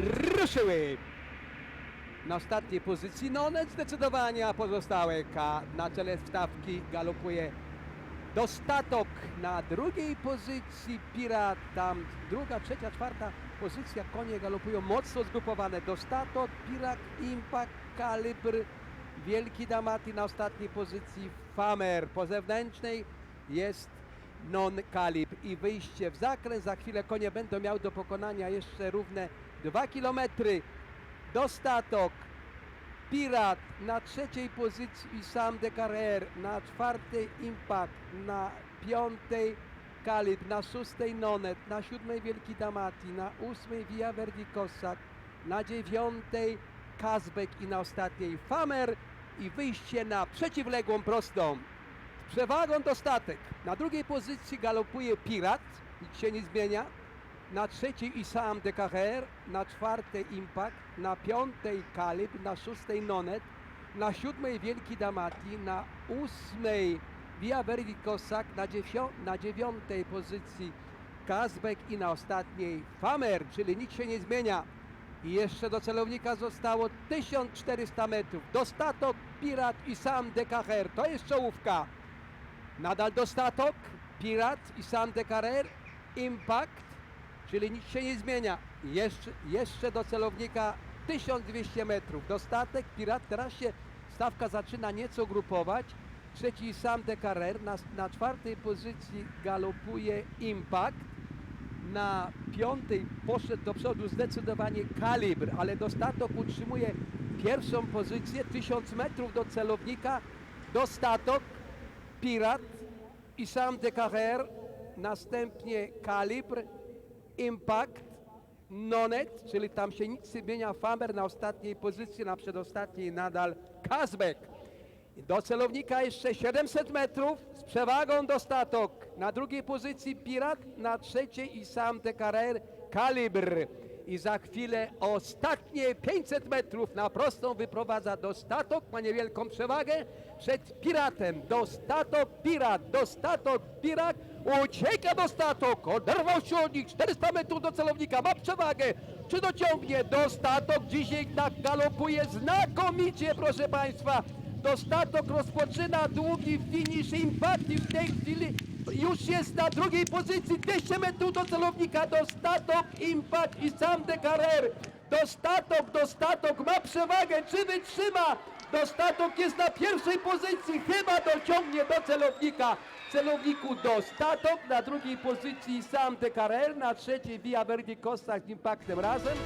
ruszyły. Na ostatniej pozycji Nonet zdecydowanie, a pozostałe na czele stawki galopuje Dostatok na drugiej pozycji Pirat, tam druga, trzecia, czwarta pozycja, konie galopują mocno zgrupowane. Dostatok, Pirak, Impact, Kalibr, Wielki Damati na ostatniej pozycji Famer. Po zewnętrznej jest non-kalibr i wyjście w zakręt. Za chwilę konie będą miały do pokonania jeszcze równe 2 km. Dostatok, Pirat na trzeciej pozycji Sam de Carrer, na czwartej Impact, na piątej Kalib, na szóstej Nonet, na siódmej Wielki Damati, na ósmej Via Verdi Cossack, na dziewiątej Kazbek i na ostatniej Famer i wyjście na przeciwległą prostą. Przewagą dostatek. Na drugiej pozycji galopuje Pirat, nic się nie zmienia. Na trzeciej Isam de Carrer, na czwartej Impact, na piątej Kalib, na szóstej Nonet, na siódmej Wielki Damati, na ósmej Via Verdi Cossack, na, na dziewiątej pozycji Kazbek i na ostatniej Famer, czyli nic się nie zmienia. I jeszcze do celownika zostało 1400 metrów. Dostatok, Pirat i sam de Carrer. To jest czołówka. Nadal dostatok, Pirat i sam de Carrer, Impact, czyli nic się nie zmienia. Jeszcze, jeszcze do celownika 1200 metrów. Dostatek, Pirat, teraz się stawka zaczyna nieco grupować. Trzeci sam de Carrer, na, na czwartej pozycji galopuje Impact. Na piątej poszedł do przodu zdecydowanie Kalibr, ale Dostatok utrzymuje pierwszą pozycję, 1000 metrów do celownika. Dostatok, Pirat i sam de Carrer, następnie Kalibr, Impact, Nonet, czyli tam się nic nie zmienia, Famer na ostatniej pozycji, na przedostatniej nadal Kazbek. Do celownika jeszcze 700 metrów z przewagą dostatok. Na drugiej pozycji Pirat, na trzeciej i sam de Carrer Kalibr. I za chwilę ostatnie 500 metrów na prostą wyprowadza dostatok, ma niewielką przewagę przed Piratem. Dostatok, Pirat, dostatok, Pirat, ucieka dostatok, oderwał się od nich, 400 metrów do celownika, ma przewagę. Czy dociągnie? Dostatok dzisiaj tak galopuje znakomicie, proszę Państwa. Dostatok rozpoczyna długi finish Impact i w tej chwili już jest na drugiej pozycji 200 metrów do celownika. Dostatok, Impact i sam de Carrer. Dostatok, dostatok ma przewagę. Czy wytrzyma? Dostatok jest na pierwszej pozycji. Chyba dociągnie do celownika. Celowniku dostatok, na drugiej pozycji sam de Carrer, na trzeciej Via Verdi Costa z Impactem razem.